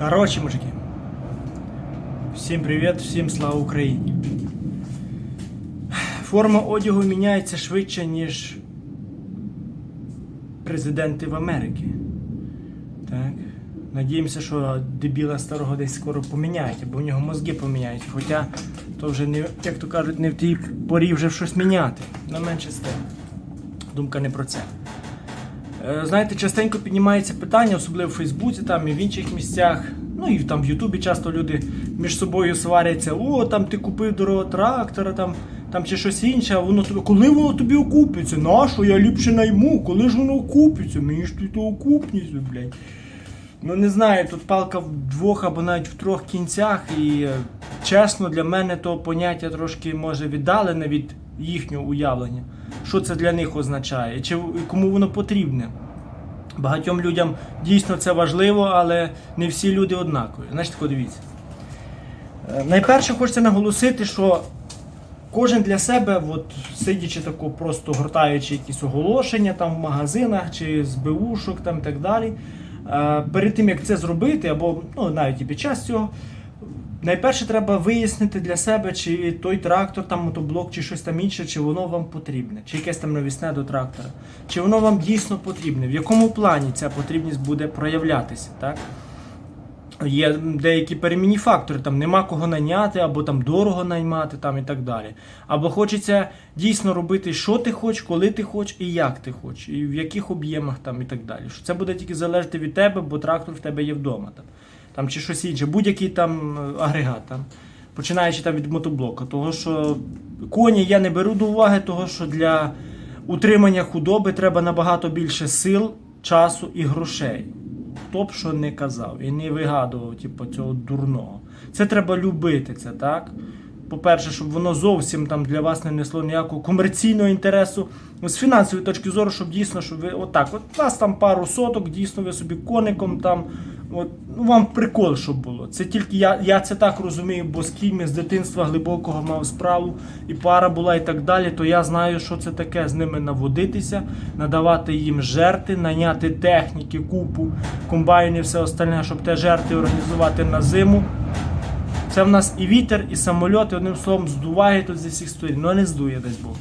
Короче, мужики. Всім привіт, всім слава Україні. Форма одягу міняється швидше, ніж президенти в Америці. Так. Надіємося, що дебіла старого десь скоро поміняють, або в нього мозги поміняють. Хоча то вже не, як то кажуть, не в тій порі вже щось міняти. На менше з тим. Думка не про це. Е, Знаєте, частенько піднімається питання, особливо в Фейсбуці там і в інших місцях. Ну і там в Ютубі часто люди між собою сваряться, о, там ти купив дорогого трактора, там, там чи щось інше, а воно тобі. Коли воно тобі окупиться? Нащо? Я ліпше найму, коли ж воно окупиться? Мені ж тут окупність, блядь. Ну не знаю, тут палка в двох або навіть в трьох кінцях, і е, чесно, для мене то поняття трошки може віддалене від їхнього уявлення. Що це для них означає, чи кому воно потрібне. Багатьом людям дійсно це важливо, але не всі люди однакові. Значить, дивіться. Е, Найперше хочеться наголосити, що кожен для себе, от, сидячи тако, просто гортаючи якісь оголошення там в магазинах чи з БУшок там і так далі. е, Перед тим як це зробити, або ну, навіть і під час цього, найперше треба вияснити для себе, чи той трактор, там мотоблок, чи щось там інше, чи воно вам потрібне, чи якесь там навісне до трактора, чи воно вам дійсно потрібне, в якому плані ця потрібність буде проявлятися. Так? Є деякі перемінні фактори, там нема кого наняти, або там дорого наймати, там і так далі. Або хочеться дійсно робити, що ти хочеш, коли ти хочеш і як ти хочеш, і в яких об'ємах там і так далі. Це буде тільки залежати від тебе, бо трактор в тебе є вдома. Там, там чи щось інше, будь-який там е, агрегат. Там, починаючи там від мотоблока. Того, що коні я не беру до уваги, того, що для утримання худоби треба набагато більше сил, часу і грошей хто б що не казав і не вигадував типу, цього дурного. Це треба любити це, так? По-перше, щоб воно зовсім там для вас не несло ніякого комерційного інтересу. З фінансової точки зору, щоб дійсно, щоб ви отак, от у вас там пару соток, дійсно ви собі коником там. От, ну вам прикол, щоб було. Це тільки я, я це так розумію, бо з я з дитинства глибокого мав справу, і пара була і так далі, то я знаю, що це таке з ними наводитися, надавати їм жерти, наняти техніки, купу, комбайни, все остальне, щоб те жерти організувати на зиму. Це в нас і вітер, і самольоти, одним словом, здуває тут зі всіх сторін. Ну не здує десь Бог.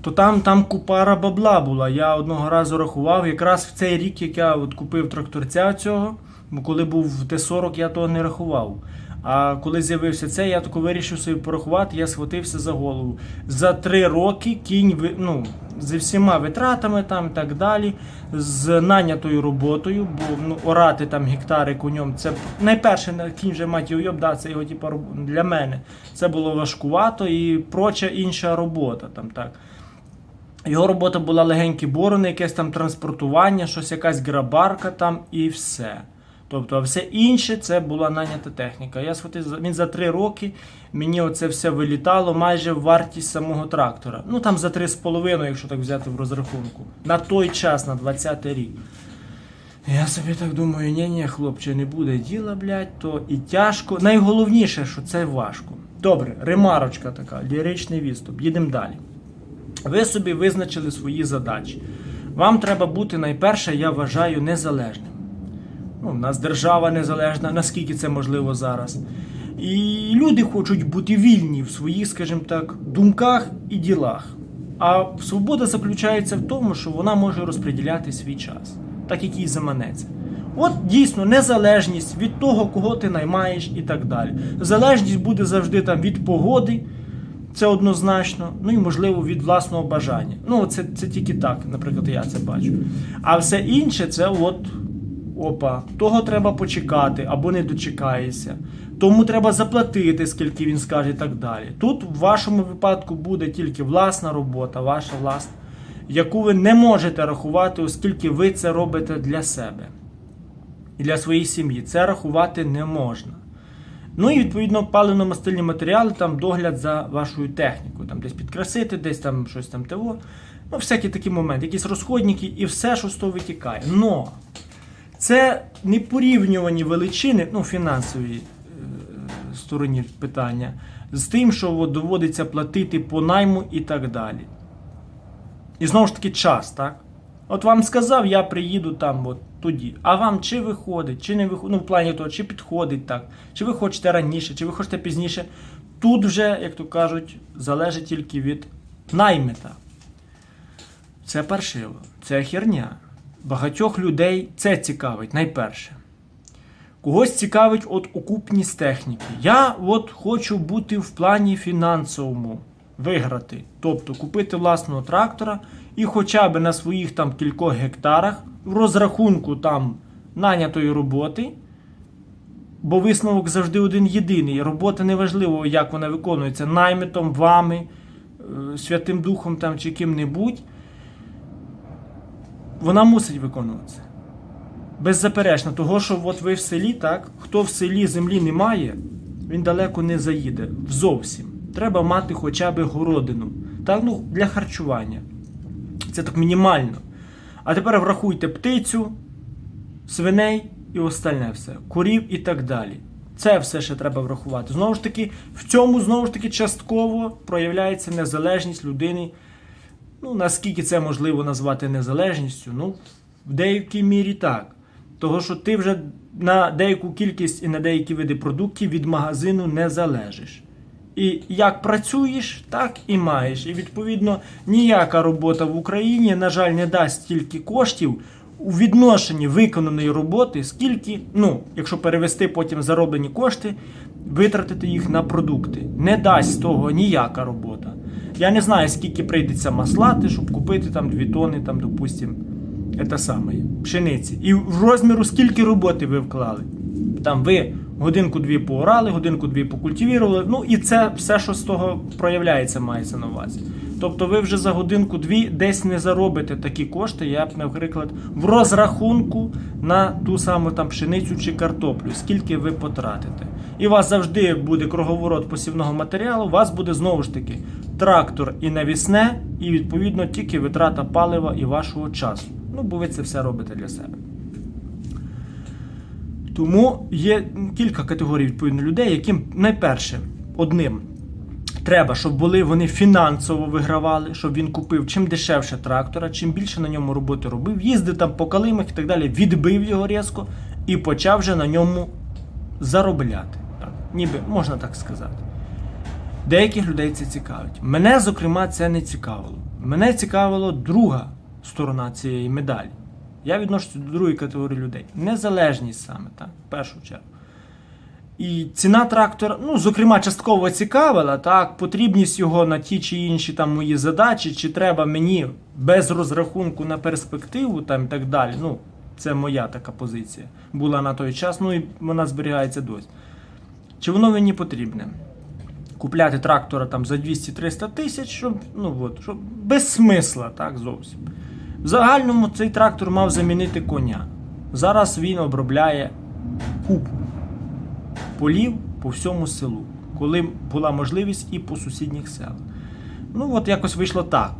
То там, там купара бабла була. Я одного разу рахував, якраз в цей рік, як я от купив тракторця цього, бо коли був в Т-40, я того не рахував. А коли з'явився це, я тако вирішив собі порахувати, я схватився за голову. За три роки кінь ну, зі всіма витратами там і так далі, з нанятою роботою, бо ну, орати там гектари конем, це найперше на- кінь вже мать його да, це його типу, для мене. Це було важкувато і проча інша робота. там так. Його робота була легенькі борони, якесь там транспортування, щось якась грабарка там і все. Тобто, а все інше це була нанята техніка. Я схватив, він за три роки мені оце все вилітало майже в вартість самого трактора. Ну там за три з половиною, якщо так взяти в розрахунку. На той час, на 20-й рік. Я собі так думаю, ні, ні, хлопче, не буде діла, блядь, то і тяжко. Найголовніше, що це важко. Добре, ремарочка така, ліричний відступ. Їдемо далі. Ви собі визначили свої задачі. Вам треба бути найперше, я вважаю, незалежним. Ну, у нас держава незалежна, наскільки це можливо зараз. І люди хочуть бути вільні в своїх, скажімо так, думках і ділах. А свобода заключається в тому, що вона може розподіляти свій час, так як їй заманеться. От дійсно незалежність від того, кого ти наймаєш і так далі. Залежність буде завжди там від погоди, це однозначно, ну і можливо від власного бажання. Ну, це, це тільки так, наприклад, я це бачу. А все інше це от опа, того треба почекати або не дочекаєшся. Тому треба заплатити, скільки він скаже, і так далі. Тут в вашому випадку буде тільки власна робота, ваша власна, яку ви не можете рахувати, оскільки ви це робите для себе і для своєї сім'ї. Це рахувати не можна. Ну і відповідно паливно-мастильні матеріали, там догляд за вашою технікою, там десь підкрасити, десь там щось там того. Ну, всякі такі моменти, якісь розходники і все, що з того витікає. Но це не порівнювані величини, ну, фінансовій е, стороні питання, з тим, що доводиться платити по найму і так далі. І знову ж таки час, так? От вам сказав, я приїду там от тоді. А вам чи виходить, чи не виходить, ну в плані того, чи підходить так, чи ви хочете раніше, чи ви хочете пізніше. Тут вже, як то кажуть, залежить тільки від наймита. Це паршиво, це херня. Багатьох людей це цікавить найперше. Когось цікавить от окупність техніки. Я от хочу бути в плані фінансовому виграти. Тобто купити власного трактора і хоча б на своїх там кількох гектарах в розрахунку там нанятої роботи. Бо висновок завжди один єдиний. Робота неважливо, як вона виконується, наймитом, вами, е, Святим Духом там чи ким-небудь. Вона мусить виконуватися. Беззаперечно, того, що от ви в селі, так, хто в селі землі не має, він далеко не заїде. Зовсім. Треба мати хоча б городину. Так, ну, для харчування. Це так мінімально. А тепер врахуйте птицю, свиней і остальне все, курів і так далі. Це все ще треба врахувати. Знову ж таки, в цьому знову ж таки частково проявляється незалежність людини. Ну, наскільки це можливо назвати незалежністю? Ну, в деякій мірі так. Того, що ти вже на деяку кількість і на деякі види продуктів від магазину не залежиш. І як працюєш, так і маєш. І відповідно ніяка робота в Україні, на жаль, не дасть стільки коштів у відношенні виконаної роботи, скільки, ну, якщо перевести потім зароблені кошти, витратити їх на продукти. Не дасть з того ніяка робота. Я не знаю, скільки прийдеться маслати, щоб купити там 2 тони, там, допустим, це саме, пшениці. І в розміру скільки роботи ви вклали. Там ви годинку-дві поорали, годинку-дві покультивірували. Ну і це все, що з того проявляється, мається на увазі. Тобто ви вже за годинку-дві десь не заробите такі кошти, я б, наприклад, в розрахунку на ту саму там пшеницю чи картоплю, скільки ви потратите. І у вас завжди буде круговорот посівного матеріалу, у вас буде знову ж таки трактор і навісне, і відповідно тільки витрата палива і вашого часу. Ну, бо ви це все робите для себе. Тому є кілька категорій відповідно людей, яким найперше одним треба, щоб були вони фінансово вигравали, щоб він купив чим дешевше трактора, чим більше на ньому роботи робив, їздив там по калимах і так далі, відбив його різко і почав вже на ньому заробляти. Так, ніби можна так сказати. Деяких людей це цікавить. Мене, зокрема, це не цікавило. Мене цікавила друга сторона цієї медалі. Я відношуся до другої категорії людей. Незалежність саме, так, в першу чергу. І ціна трактора, ну, зокрема, частково цікавила, так, потрібність його на ті чи інші там мої задачі, чи треба мені без розрахунку на перспективу там, і так далі. Ну, це моя така позиція була на той час, ну і вона зберігається досі. Чи воно мені потрібне? Купляти трактора там за 200-300 тисяч, щоб, ну, от, щоб без смисла, так, зовсім. В загальному цей трактор мав замінити коня. Зараз він обробляє купу полів по всьому селу, коли була можливість і по сусідніх селах. Ну, от якось вийшло так.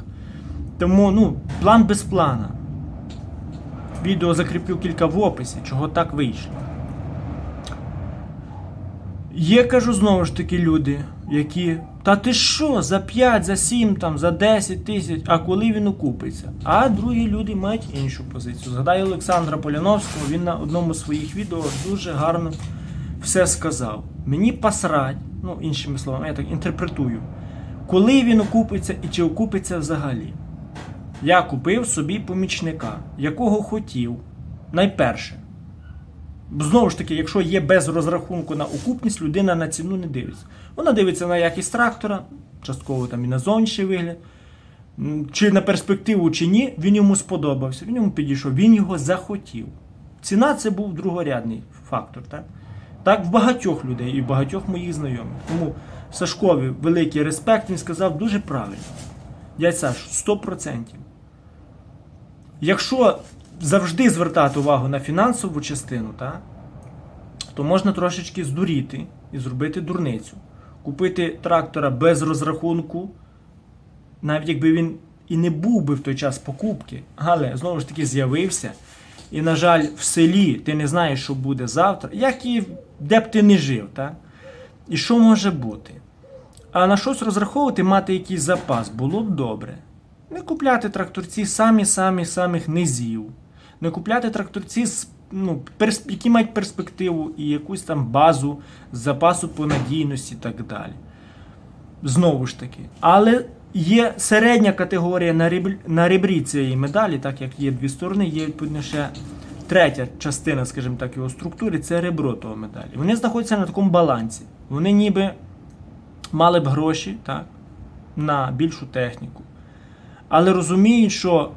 Тому, ну, план без плана. Відео закріплю кілька в описі, чого так вийшло. Є, кажу, знову ж таки, люди, які. Та ти що, за 5, за 7, там, за 10 тисяч, а коли він окупиться? А другі люди мають іншу позицію. Згадаю Олександра Поляновського, він на одному з своїх відео дуже гарно все сказав. Мені посрать, ну, іншими словами, я так інтерпретую, коли він окупиться і чи окупиться взагалі. Я купив собі помічника, якого хотів. Найперше. Знову ж таки, якщо є без розрахунку на окупність, людина на ціну не дивиться. Вона дивиться на якість трактора, частково там і на зовнішній вигляд, чи на перспективу, чи ні, він йому сподобався, він йому підійшов, він його захотів. Ціна це був другорядний фактор. Так, так в багатьох людей і в багатьох моїх знайомих. Тому Сашкові великий респект, він сказав дуже правильно. Дядь Саш, 100%. Якщо завжди звертати увагу на фінансову частину, та, то можна трошечки здуріти і зробити дурницю. Купити трактора без розрахунку, навіть якби він і не був би в той час покупки, але знову ж таки з'явився. І, на жаль, в селі ти не знаєш, що буде завтра, як і де б ти не жив, так? і що може бути. А на щось розраховувати, мати якийсь запас було б добре. Не купляти тракторці самі самі самих низів. Не купляти тракторці, з, ну, які мають перспективу і якусь там базу запасу по надійності і так далі. Знову ж таки. Але є середня категорія на ребрі, на ребрі цієї медалі, так як є дві сторони, є відповідно ще третя частина, скажімо так, його структури це ребро того медалі. Вони знаходяться на такому балансі. Вони ніби мали б гроші так, на більшу техніку. Але розуміють, що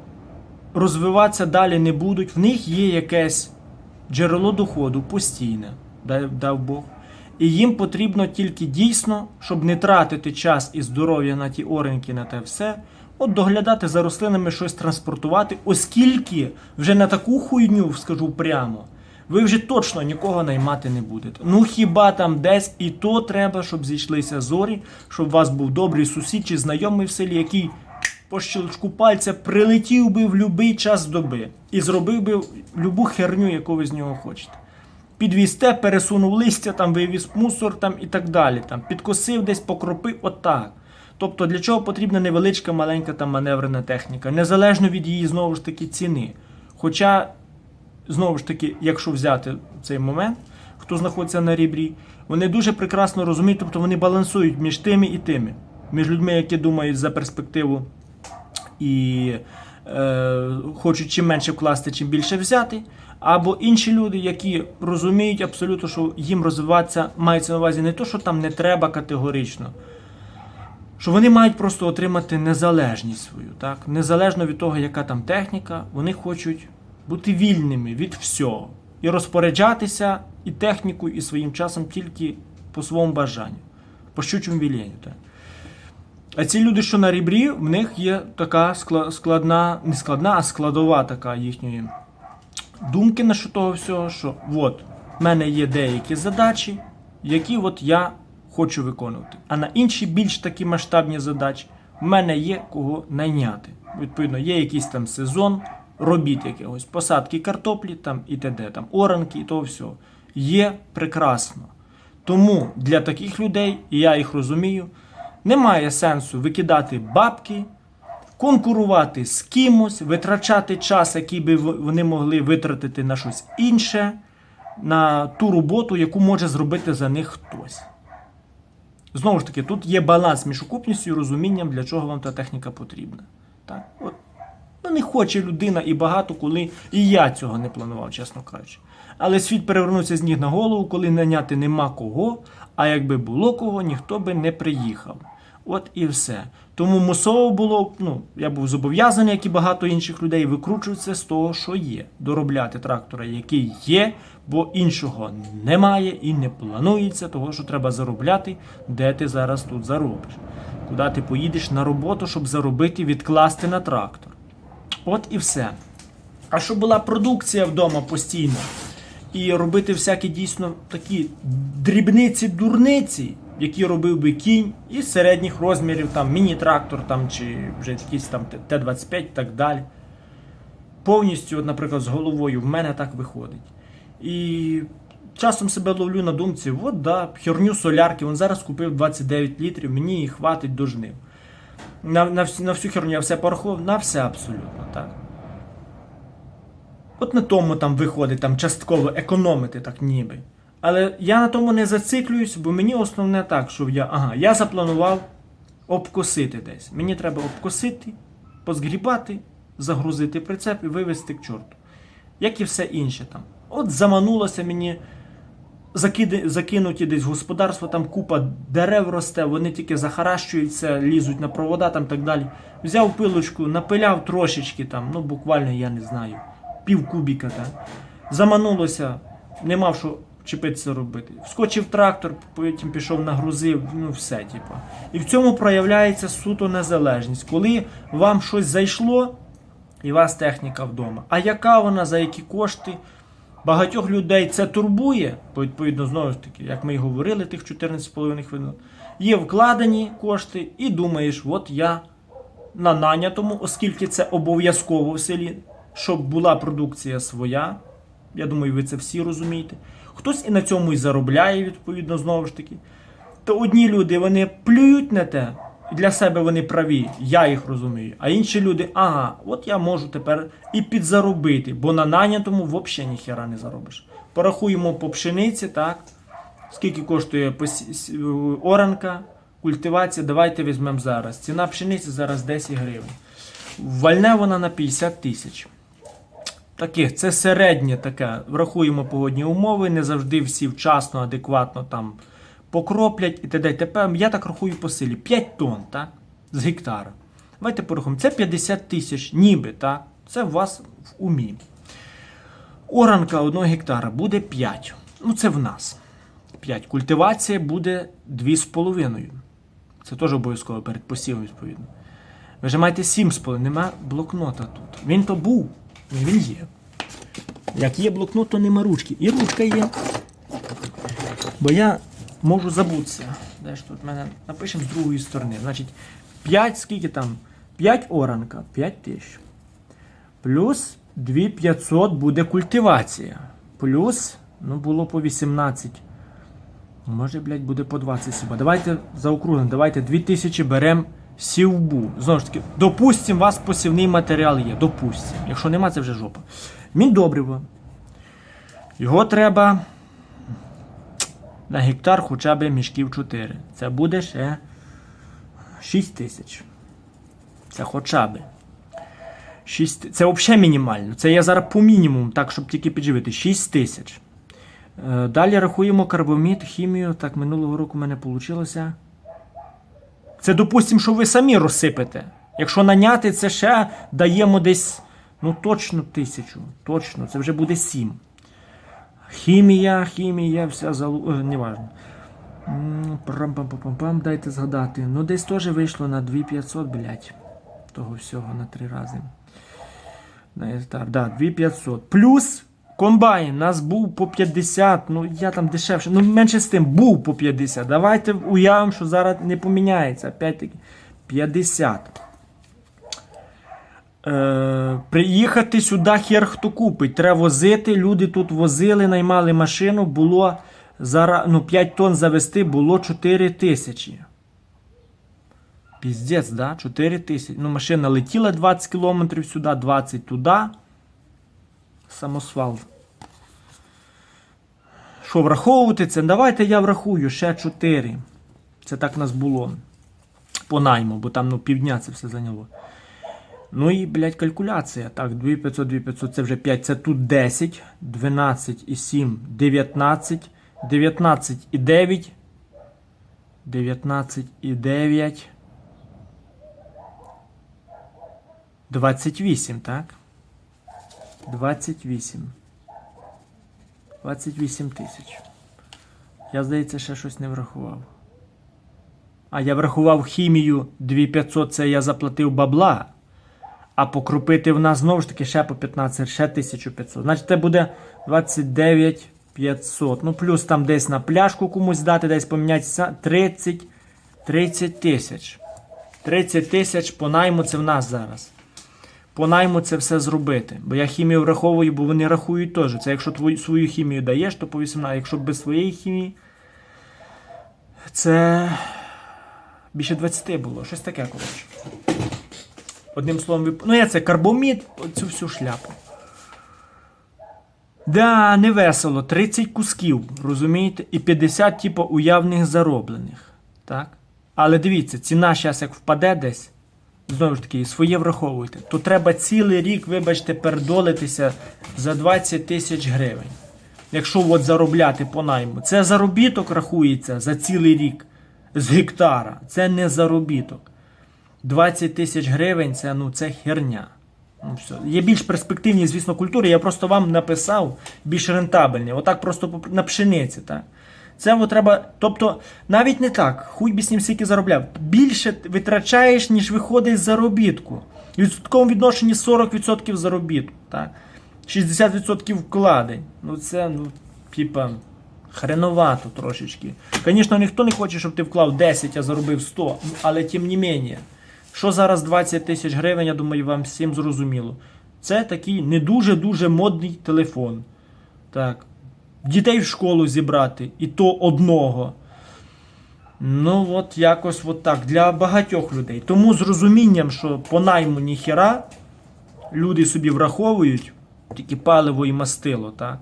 розвиватися далі не будуть, в них є якесь джерело доходу постійне, дай, дав Бог. І їм потрібно тільки дійсно, щоб не тратити час і здоров'я на ті ореньки, на те все, от доглядати за рослинами, щось транспортувати, оскільки вже на таку хуйню, скажу прямо, ви вже точно нікого наймати не будете. Ну хіба там десь і то треба, щоб зійшлися зорі, щоб у вас був добрий сусід чи знайомий в селі, який по щелчку пальця прилетів би в будь-який час доби і зробив би любу херню, яку ви з нього хочете. Підвізте, пересунув листя, там вивіз мусор там, і так далі. Там, підкосив десь, покропив, отак. Тобто для чого потрібна невеличка маленька там маневрена техніка, незалежно від її знову ж таки ціни. Хоча, знову ж таки, якщо взяти цей момент, хто знаходиться на рібрі, вони дуже прекрасно розуміють, тобто вони балансують між тими і тими, між людьми, які думають за перспективу і е, хочуть чим менше вкласти, чим більше взяти. Або інші люди, які розуміють абсолютно, що їм розвиватися мається на увазі не то, що там не треба категорично, що вони мають просто отримати незалежність свою, так? незалежно від того, яка там техніка, вони хочуть бути вільними від всього і розпоряджатися і технікою, і своїм часом тільки по своєму бажанню, по щучому вілєнню. А ці люди, що на рібрі, в них є така складна, не складна, а складова така їхньої думки на що того всього, що от, в мене є деякі задачі, які от я хочу виконувати. А на інші більш такі масштабні задачі в мене є кого найняти. Відповідно, є якийсь там сезон робіт якогось, посадки картоплі там і т.д. там оранки і того всього. Є прекрасно. Тому для таких людей, і я їх розумію, немає сенсу викидати бабки, конкурувати з кимось, витрачати час, який би вони могли витратити на щось інше, на ту роботу, яку може зробити за них хтось. Знову ж таки, тут є баланс між окупністю і розумінням, для чого вам та техніка потрібна. Так? От. Ну, не хоче людина і багато коли, і я цього не планував, чесно кажучи. Але світ перевернувся з ніг на голову, коли наняти нема кого, а якби було кого, ніхто би не приїхав. От і все. Тому мусово було, ну, я був зобов'язаний, як і багато інших людей, викручуватися з того, що є. Доробляти трактора, який є, бо іншого немає і не планується, того, що треба заробляти, де ти зараз тут заробиш. Куди ти поїдеш на роботу, щоб заробити, відкласти на трактор. От і все. А щоб була продукція вдома постійно і робити всякі дійсно такі дрібниці-дурниці, які робив би кінь із середніх розмірів, там міні-трактор там, чи вже якийсь там Т-25 і так далі. Повністю, от, наприклад, з головою в мене так виходить. І часом себе ловлю на думці, от да, херню солярки, він зараз купив 29 літрів, мені її хватить до жнив. На, на, всю, на всю херню я все порахував, на все абсолютно, так. От на тому там виходить там частково економити, так ніби. Але я на тому не зациклююсь, бо мені основне так, що я, ага, я запланував обкосити десь. Мені треба обкосити, позгрібати, загрузити прицеп і вивезти к чорту. Як і все інше там. От заманулося мені закиди, закинуті десь господарство, там купа дерев росте, вони тільки захаращуються, лізуть на провода там так далі. Взяв пилочку, напиляв трошечки там, ну буквально я не знаю, пів кубіка так. Заманулося, не мав що чіпитися робити. Вскочив трактор, потім пішов нагрузив, ну все, типу. І в цьому проявляється суто незалежність. Коли вам щось зайшло, і у вас техніка вдома. А яка вона, за які кошти? Багатьох людей це турбує, відповідно, знову ж таки, як ми й говорили, тих 14,5 хвилин. Є вкладені кошти, і думаєш, от я на нанятому, оскільки це обов'язково в селі, щоб була продукція своя. Я думаю, ви це всі розумієте. Хтось і на цьому і заробляє, відповідно, знову ж таки. То одні люди вони плюють на те і для себе вони праві, я їх розумію. А інші люди, ага, от я можу тепер і підзаробити, бо на нанятому взагалі ніхера не заробиш. Порахуємо по пшениці, так? Скільки коштує оранка, культивація, давайте візьмемо зараз. Ціна пшениці зараз 10 гривень. Вальне вона на 50 тисяч. Таких, це середнє таке. Врахуємо погодні умови, не завжди всі вчасно, адекватно там покроплять і т.д. Тепер я так рахую по силі. 5 тонн, так? З гектара. Давайте порахуємо. Це 50 тисяч, ніби, так? Це у вас в умі. Оранка 1 гектара буде 5. Ну, це в нас. 5. Культивація буде 2,5. Це теж обов'язково перед посівом, відповідно. Маєте 7,5. Нема блокнота тут. Він то був. Він є. Як є блокнот, то нема ручки. І ручка є. Бо я можу забутися. Де ж тут мене напишемо з другої сторони. Значить, 5, скільки там? 5 оранка, 5 тисяч. Плюс 2500 буде культивація. Плюс, ну було по 18. Може, блядь, буде по 20 хіба. Давайте заокруглимо, давайте 2000 беремо сівбу. Знову ж таки, допустимо, у вас посівний матеріал є. Допустимо. Якщо нема, це вже жопа. Міндобриво. Його треба на гектар хоча б мішків 4. Це буде ще 6 тисяч. Це хоча б. 6, це взагалі мінімально. Це я зараз по мінімуму, так, щоб тільки підживити. 6 тисяч. Е, Далі рахуємо карбомід, хімію. Так, минулого року в мене вийшло. Це допустимо, що ви самі розсипете. Якщо наняти, це ще даємо десь ну точно тисячу. Точно, це вже буде 7. Хімія, хімія, вся залу... е, неважно. Прам-пам-пам-пам, дайте згадати. Ну, десь теж вийшло на 2500, блядь. Того всього на три рази. Гектар, да, 2500. Плюс комбайн нас був по 50. Ну, я там дешевше. Ну, менше з тим, був по 50. Давайте уявимо, що зараз не поміняється. Опять-таки, 50. Е, приїхати сюди хер хто купить. Треба возити. Люди тут возили, наймали машину. Було зараз, ну, 5 тонн завести, було 4 тисячі. Піздець, да? 4 тисячі. Ну, машина летіла 20 кілометрів сюди, 20 туди. Самосвал. Що враховувати це? Давайте я врахую ще 4. Це так нас було. По найму, бо там ну, півдня це все зайняло. Ну і, блядь, калькуляція. Так, 2500, 2500, це вже 5, це тут 10, 12 і 7, 19, 19 і 9, 19 і 9, 28, так? 28. 28 тисяч. Я, здається, ще щось не врахував. А я врахував хімію 2500, це я заплатив бабла. А покропити в нас знову ж таки ще по 15, ще 1500. Значить, це буде 29 500. Ну, плюс там десь на пляшку комусь дати, десь помінятися 30 30 тисяч. 30 тисяч по найму це в нас зараз. По найму це все зробити. Бо я хімію враховую, бо вони рахують теж. Це якщо твою свою хімію даєш, то по 18. Якщо без своєї хімії, це більше 20 було. Щось таке, коротше. Одним словом, вип... ну я це карбомід, цю всю шляпу. Да, не весело. 30 кусків, розумієте? І 50, типу, уявних зароблених. Так? Але дивіться, ціна зараз як впаде десь, знову ж таки, своє враховуйте, то треба цілий рік, вибачте, передолитися за 20 тисяч гривень. Якщо от заробляти по найму. Це заробіток рахується за цілий рік з гектара. Це не заробіток. 20 тисяч гривень це, ну, це херня. Ну, все. Є більш перспективні, звісно, культури. Я просто вам написав більш рентабельні. Отак просто на пшениці. Так? Це треба. Тобто, навіть не так, хуй би з ним скільки заробляв. Більше витрачаєш, ніж виходить з заробітку. В відсотковому відношенні 40% заробітку. Так? 60% вкладень. Ну це, ну, типа, хреновато трошечки. Звісно, ніхто не хоче, щоб ти вклав 10, а заробив 100, але тим не менше. Що зараз 20 тисяч гривень, я думаю, вам всім зрозуміло. Це такий не дуже-дуже модний телефон. Так. Дітей в школу зібрати, і то одного. Ну, от якось от так. Для багатьох людей. Тому з розумінням, що по найму ніхіра люди собі враховують тільки паливо і мастило, так?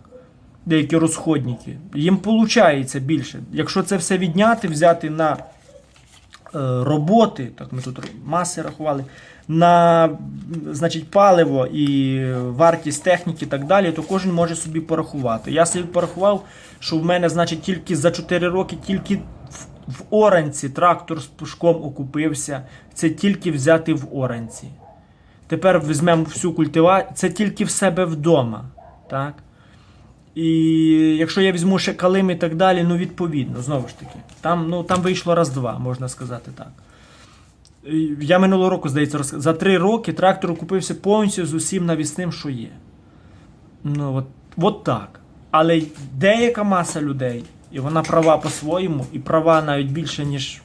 Деякі розходники. Їм виходить більше. Якщо це все відняти, взяти на е, роботи, так ми тут маси рахували, на значить, паливо і вартість техніки і так далі, то кожен може собі порахувати. Я собі порахував, що в мене, значить, тільки за 4 роки тільки в, Оранці трактор з пушком окупився. Це тільки взяти в Оранці. Тепер візьмемо всю культивацію, це тільки в себе вдома. Так? І якщо я візьму ще калим і так далі, ну відповідно, знову ж таки, там, ну, там вийшло раз-два, можна сказати так. Я минулого року, здається, розк... за три роки трактор купився повністю з усім навісним, що є. Ну, от, от так. Але деяка маса людей, і вона права по-своєму, і права навіть більше, ніж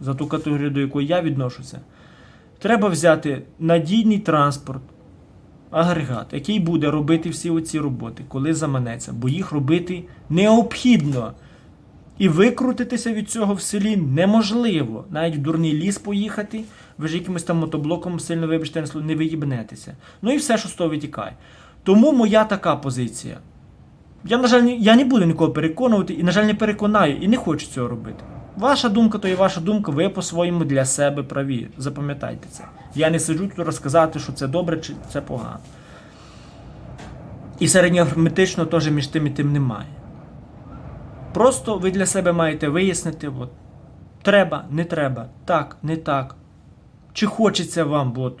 за ту категорію, до якої я відношуся. Треба взяти надійний транспорт, агрегат, який буде робити всі оці роботи, коли заманеться, бо їх робити необхідно. І викрутитися від цього в селі неможливо. Навіть в дурний ліс поїхати, ви ж якимось там мотоблоком сильно вибачте не виїбнетеся. Ну і все, що з того витікає. Тому моя така позиція. Я, на жаль, я не буду нікого переконувати і, на жаль, не переконаю і не хочу цього робити. Ваша думка то і ваша думка, ви по-своєму для себе праві. Запам'ятайте це. Я не сиджу тут розказати, що це добре чи це погано. І середньоарифметично теж між тим і тим немає. Просто ви для себе маєте вияснити, от, треба, не треба, так, не так. Чи хочеться вам от,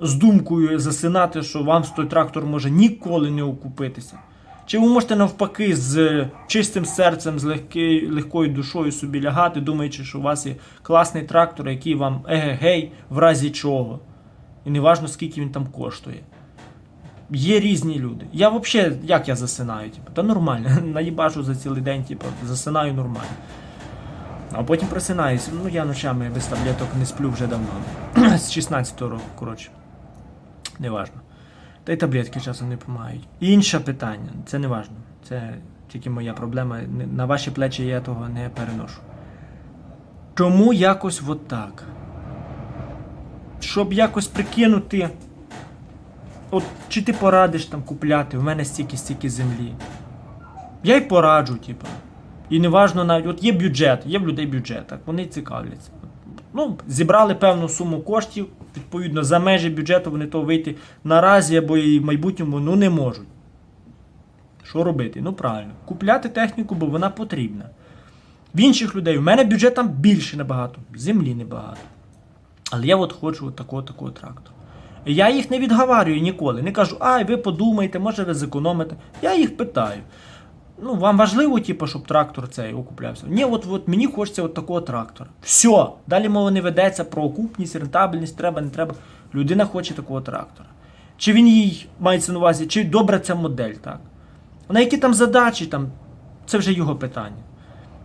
з думкою засинати, що вам той трактор може ніколи не окупитися. Чи ви можете навпаки з чистим серцем, з легки, легкою душою собі лягати, думаючи, що у вас є класний трактор, який вам егегей, в разі чого. І не важно, скільки він там коштує. Є різні люди. Я взагалі, як я засинаю? Типу, та нормально, наїбашу за цілий день, типу, засинаю нормально. А потім просинаюся. Ну я ночами без таблеток не сплю вже давно. З 16-го року, коротше. Неважно. Та й таблетки часом не допомагають. Інше питання, це не важно. Це тільки моя проблема. На ваші плечі я того не переношу. Чому якось от так? Щоб якось прикинути. От чи ти порадиш там купляти, в мене стільки-стільки землі. Я й пораджу, типу. І неважно навіть, от є бюджет, є в людей бюджет, так вони цікавляться. Ну, зібрали певну суму коштів, відповідно, за межі бюджету вони то вийти наразі або і в майбутньому ну, не можуть. Що робити? Ну правильно, купляти техніку, бо вона потрібна. В інших людей, в мене бюджет там більше набагато, землі небагато. Але я от хочу от такого такого трактора. Я їх не відговарюю ніколи. Не кажу, ай, ви подумайте, може ви зекономите. Я їх питаю. Ну, вам важливо, типу, щоб трактор цей окуплявся? Ні, от, от мені хочеться от такого трактора. Все. Далі мова не ведеться про окупність, рентабельність, треба, не треба. Людина хоче такого трактора. Чи він їй мається на увазі, чи добра ця модель, так? На які там задачі, там, це вже його питання.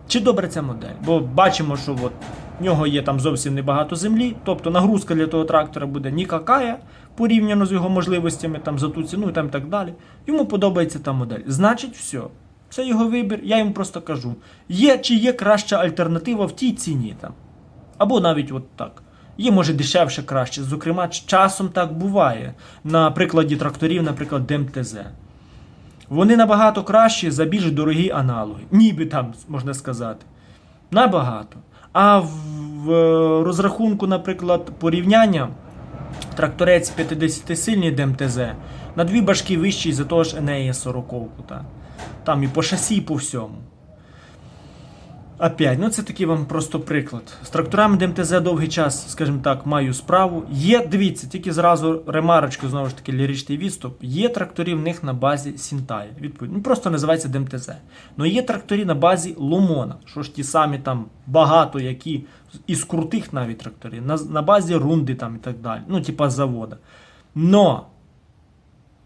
Чи добра ця модель? Бо бачимо, що от в нього є там зовсім небагато землі, тобто нагрузка для того трактора буде нікакая порівняно з його можливостями там, за ту ціну і там, так далі. Йому подобається та модель. Значить, все. Це його вибір, я йому просто кажу. Є чи є краща альтернатива в тій ціні там. Або навіть от так. Є, може, дешевше краще. Зокрема, часом так буває. На прикладі тракторів, наприклад, ДМТЗ. Вони набагато кращі за більш дорогі аналоги. Ніби там, можна сказати. Набагато. А в, розрахунку, наприклад, порівняння тракторець 50-сильний ДМТЗ на дві башки вищий за того ж Енея 40 та. Там і по шасі, і по всьому. Опять, ну це такий вам просто приклад. З тракторами ДМТЗ довгий час, скажімо так, маю справу. Є, дивіться, тільки зразу ремарочку, знову ж таки, ліричний відступ. Є тракторі в них на базі Сінтая. Відповідь. Ну просто називається ДМТЗ. Ну є тракторі на базі Ломона. Що ж ті самі там багато, які із крутих навіть тракторів, на, на базі Рунди там і так далі. Ну, типа завода. Но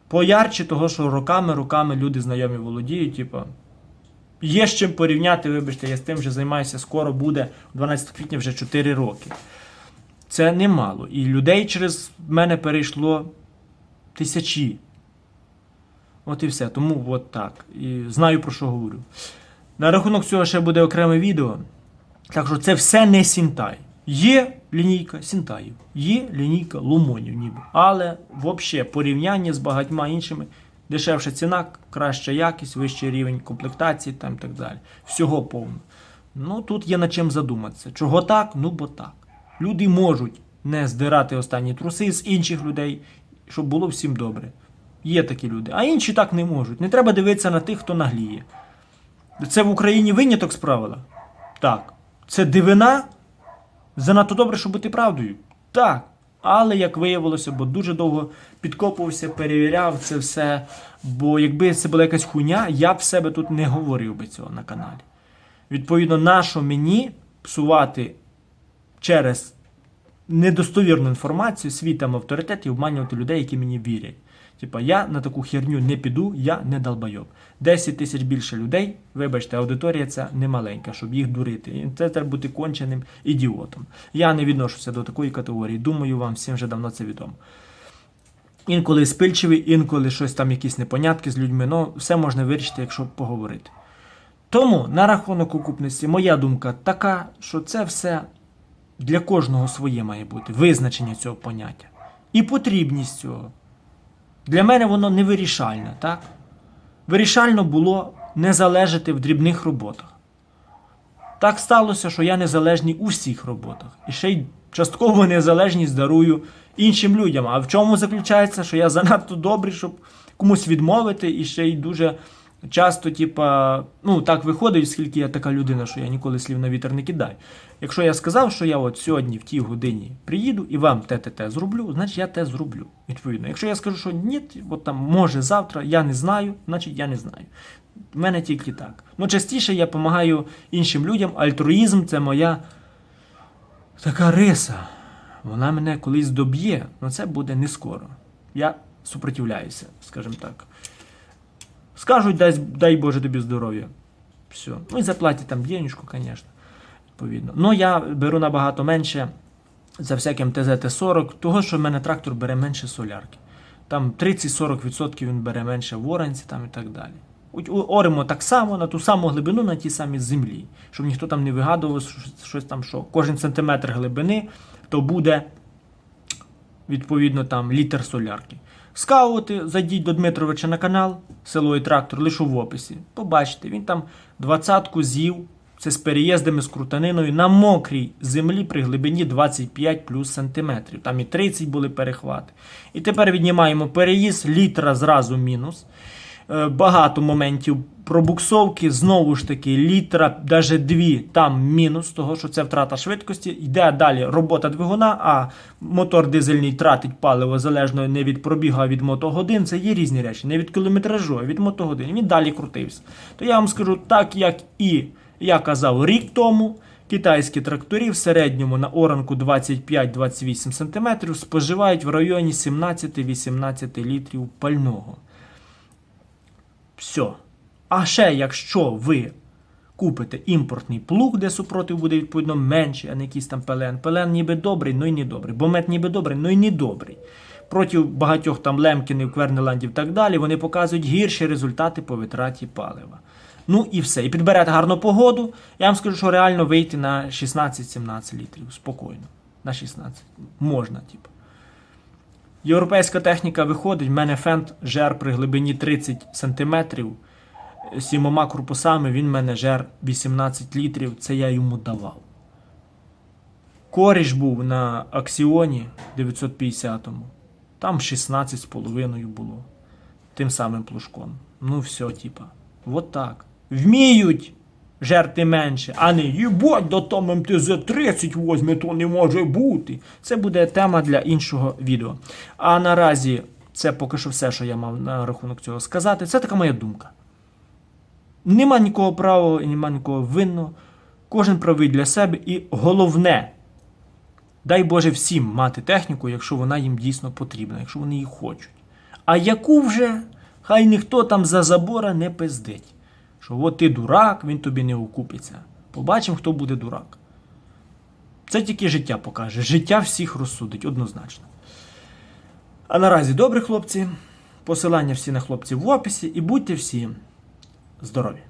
поярче того, що роками, роками люди знайомі володіють, типа. Є з чим порівняти, вибачте, я з тим вже займаюся, скоро буде 12 квітня вже 4 роки. Це немало. І людей через мене перейшло тисячі. От і все. Тому от так. І знаю про що говорю. На рахунок цього ще буде окреме відео. Так що це все не Сінтай. Є лінійка Сінтаїв, є лінійка Лумонів, ніби. Але взагалі порівняння з багатьма іншими дешевша ціна, краща якість, вищий рівень комплектації там і так далі. Всього повно. Ну тут є над чим задуматися. Чого так? Ну бо так. Люди можуть не здирати останні труси з інших людей, щоб було всім добре. Є такі люди, а інші так не можуть. Не треба дивитися на тих, хто нагліє. Це в Україні виняток з правила? Так. Це дивина? Занадто добре, щоб бути правдою? Так. Але як виявилося, бо дуже довго підкопувався, перевіряв це все. Бо якби це була якась хуйня, я б себе тут не говорив би цього на каналі. Відповідно, нащо мені псувати через недостовірну інформацію свій там авторитет і обманювати людей, які мені вірять. Типа, я на таку херню не піду, я не долбайоб. 10 тисяч більше людей, вибачте, аудиторія ця не маленька, щоб їх дурити. І Це треба бути конченим ідіотом. Я не відношуся до такої категорії. Думаю, вам всім вже давно це відомо. Інколи спильчивий, інколи щось там, якісь непонятки з людьми, ну все можна вирішити, якщо поговорити. Тому на рахунок окупності, моя думка така, що це все для кожного своє має бути визначення цього поняття. І потрібність цього. Для мене воно не вирішальне, так? Вирішально було не залежати в дрібних роботах. Так сталося, що я незалежний у всіх роботах. І ще й частково незалежність дарую іншим людям. А в чому заключається, що я занадто добрий, щоб комусь відмовити, і ще й дуже часто, типа, ну так виходить, оскільки я така людина, що я ніколи слів на вітер не кидаю. Якщо я сказав, що я от сьогодні в тій годині приїду і вам те те те зроблю, значить я те зроблю. Відповідно. Якщо я скажу, що ні, от там може завтра, я не знаю, значить я не знаю. В мене тільки так. Ну, частіше я допомагаю іншим людям. Альтруїзм це моя така риса. Вона мене колись доб'є, але це буде не скоро. Я супротивляюся, скажімо так. Скажуть, дай, дай Боже тобі здоров'я. Все. Ну і заплатять там денежку, звісно. Відповідно. Ну я беру набагато менше за всяким ТЗТ-40, того, що в мене трактор бере менше солярки. Там 30-40% він бере менше в оранці там і так далі. Оримо так само на ту саму глибину на тій самій землі, щоб ніхто там не вигадував щось, там, що кожен сантиметр глибини то буде відповідно там літр солярки. Скаути, зайдіть до Дмитровича на канал, село і трактор, лише в описі. Побачите, він там двадцятку з'їв. Це з переїздами з крутаниною на мокрій землі при глибині 25 плюс сантиметрів. Там і 30 були перехвати. І тепер віднімаємо переїзд, літра зразу мінус. Е, Багато моментів пробуксовки, знову ж таки, літра, навіть дві, там мінус, того, що це втрата швидкості. Йде далі робота двигуна, а мотор дизельний тратить паливо залежно не від пробігу, а від мотогодин. Це є різні речі, не від кілометражу, а від мотогодин. Він далі крутився. То я вам скажу, так як і я казав рік тому. Китайські трактори в середньому на оранку 25-28 см споживають в районі 17-18 літрів пального. Все. А ще якщо ви купите імпортний плуг, де супротив буде відповідно менший, а не якийсь там пелен. Пелен ніби добрий, ну й не добрий. Бомет ніби добрий, ну й не добрий. Проти багатьох там лемкінів, квернеландів і так далі, вони показують гірші результати по витраті палива. Ну і все. І підберете гарну погоду. Я вам скажу, що реально вийти на 16-17 літрів. Спокійно. На 16. Можна, типу. Європейська техніка виходить, в мене фент жер при глибині 30 см. Сімома корпусами він мене жер 18 літрів, це я йому давав. Коріш був на Аксіоні 950-му. Там 16,5 було. Тим самим плужком. Ну, все, типа. Вот так. Вміють жерти менше, а не їбать, до там МТЗ-30 возьме, то не може бути. Це буде тема для іншого відео. А наразі це поки що все, що я мав на рахунок цього сказати. Це така моя думка. Нема нікого правого і нема нікого винного. Кожен правий для себе. І головне, дай Боже всім мати техніку, якщо вона їм дійсно потрібна, якщо вони її хочуть. А яку вже, хай ніхто там за забора не пиздить. Що от ти дурак, він тобі не окупиться. Побачимо, хто буде дурак. Це тільки життя покаже. Життя всіх розсудить однозначно. А наразі добрі хлопці. Посилання всі на хлопців в описі і будьте всі здорові!